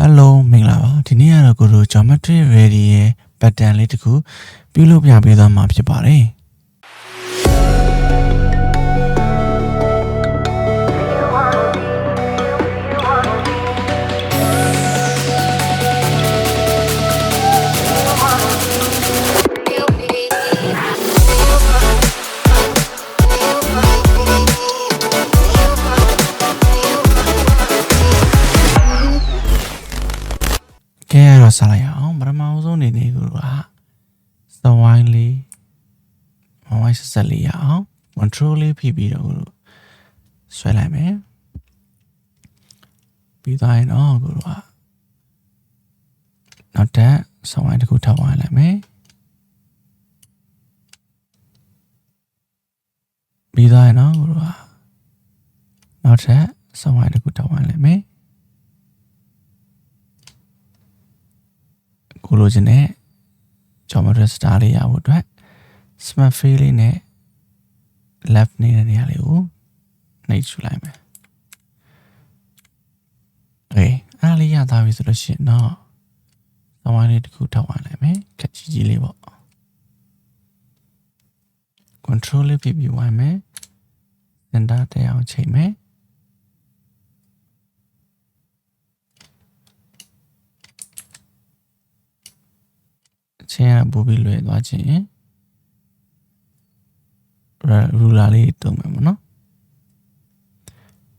Hello မင်္ဂလာပါဒီနေ့ကတော့ကိုတို့ Geometry Ready ရဲ့ pattern လေးတစ်ခုပြုလုပ်ပြပေးသွားမှာဖြစ်ပါတယ် တော့ဆက်လိုက်အောင်ပထမဆုံးအနေနဲ့ကိုကစဝိုင်းလေးမဝိုင်းဆက်ဆက်လေးရအောင် control လေးဖိပြီးတော့ကိုတို့ဆွဲလိုက်မယ်ပြီးသွားရင်တော့ကိုတို့ကနောက်တက်စဝိုင်းတစ်ခုထောက်ဝိုင်းလိုက်မယ်ပြီးသွားရင်တော့ကိုတို့ကနောက်ထပ်စဝိုင်းတစ်ခုထောက်ဝိုင်းလိုက်မယ် ကိုလိုချင်တဲ့ geometry star လေးရဖို့အတွက် smart fill လေးနဲ့ left နေတဲ့နေရာလေးကိုနှိပ်ချလိုက်မယ်။ Okay အားလေးရသားပြီဆိုလို့ရှိရင်တော့သဝိုင်းလေးတစ်ခုထောက်ဝင်လိုက်မယ်။ခက်ကြီးကြီးလေးပေါ့။ control လေးပြပြီးဝိုင်းမယ်။ center တက်အောင်ချိန်မယ်။ ချင်းကပို့ပြီးလွယ်သွားခြင်းရူလာလေးတုံးမယ်မနော်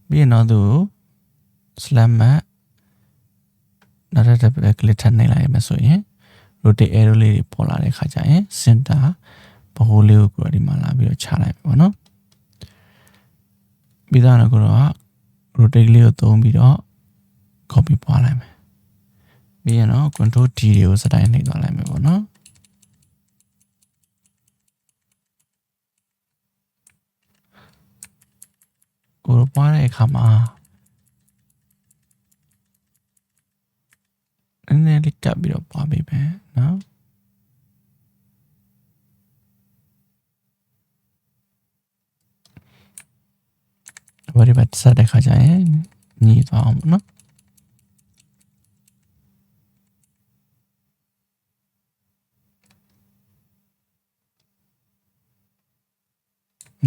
ပြီးရင်တော့သူ slam mat နောက်တစ်တစ်ပဲ click ထပ်နေလိုက်မယ်ဆိုရင် rotate arrow လေးတွေပေါ်လာတဲ့ခါကျရင် center ဘိုးလေးကိုကိုယ်ဒီမှာလာပြီးတော့ချလိုက်မယ်ပေါ့နော်ပြီးတော့ကိုတော့ rotate လေးကိုသုံးပြီးတော့ copy ပွားလိုက်မယ် ပြီးရင်တော့ control D တွေကိုစတိုင်းနှိပ်သွားလိုက်မယ်ပေါ့နော်ကိုယ်ပွားတဲ့အခါမှာနည်းနည်းလေးကပ်ပြီးတော့ပွားပေးမယ်နော်ဘာဒီဘတ်ဆက်တဲ့ခါကျရင်ညီသွားအောင်ပေါ့နော်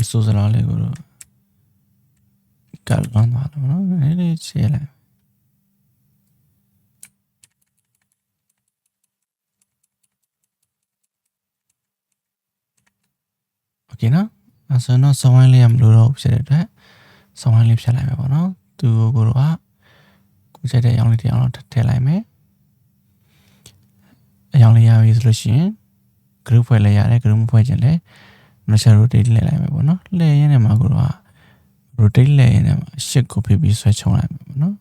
ဆိုစလားလေးကိုတော့ကလန်သွားတယ်နော်နည်းနည်းချဲလိုက်โอเคနော်အဲဆိုတော့ဆောင်းဝိုင်းလေးကမလို့တော့ဖြစ်တဲ့အတွက်ဆောင်းဝိုင်းလေးဖြတ်လိုက်မယ်ပေါ့နော်သူကိုတော့ကိုချက်တဲ့အရောင်လေးတစ်ရောင်တော့ထည့်လိုက်မယ်အရောင်လေးရပြီဆိုလို့ရှိရင် group ဖွဲ့လဲရတယ် group မဖွဲ့ခြင်းလဲ မရှာ rotate လဲလိုက်မယ်ပေါ့နော်လဲရင်းနဲ့မှာကိုတော့ rotate လဲရင်းနဲ့မှာရှစ်ကိုဖိပြီးဆွဲချုံလိုက်မယ်ပေါ့နော်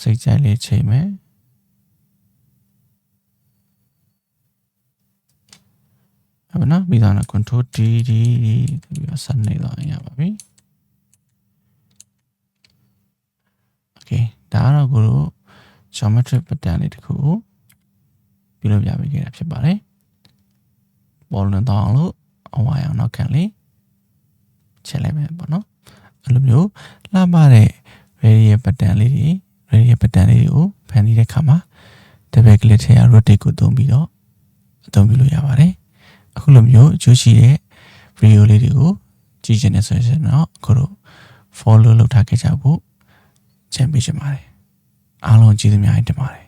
စိတ်ကြိုက်လေးချိန်မယ်ဟုတ်နော်ပြီးတော့ control D D D ပြီးတော့ဆက်နေတော့ရပါပြီ okay ဒါကတော့ကိုတို့ geometry pattern လေးတစ်ခုကိုပြုလုပ်ပြပေးခဲ့တာဖြစ်ပါတယ် ပေါ်လွင်တော့အောင်လို့အဝါရောင်နောက်ခံလေးချက်လိုက်မယ်ပေါ့နော်အဲ့လိုမျိုးလှပတဲ့ radial pattern လေးတွေ radial pattern လေးတွေကိုဖန်တီးတဲ့အခါမှာ double click ထဲက rotate ကိုသုံးပြီးတော့အသုံးပြုလို့ရပါတယ်အခုလိုမျိုးအကျိုးရှိတဲ့ video လေးတွေကိုကြည့်ချင်တဲ့ဆိုရင်တော့အခုတို့ follow လုပ်ထားခဲ့ကြဖို့ချန်ပေးချင်ပါတယ်အားလုံးကျေးဇူးများတင်ပါတယ်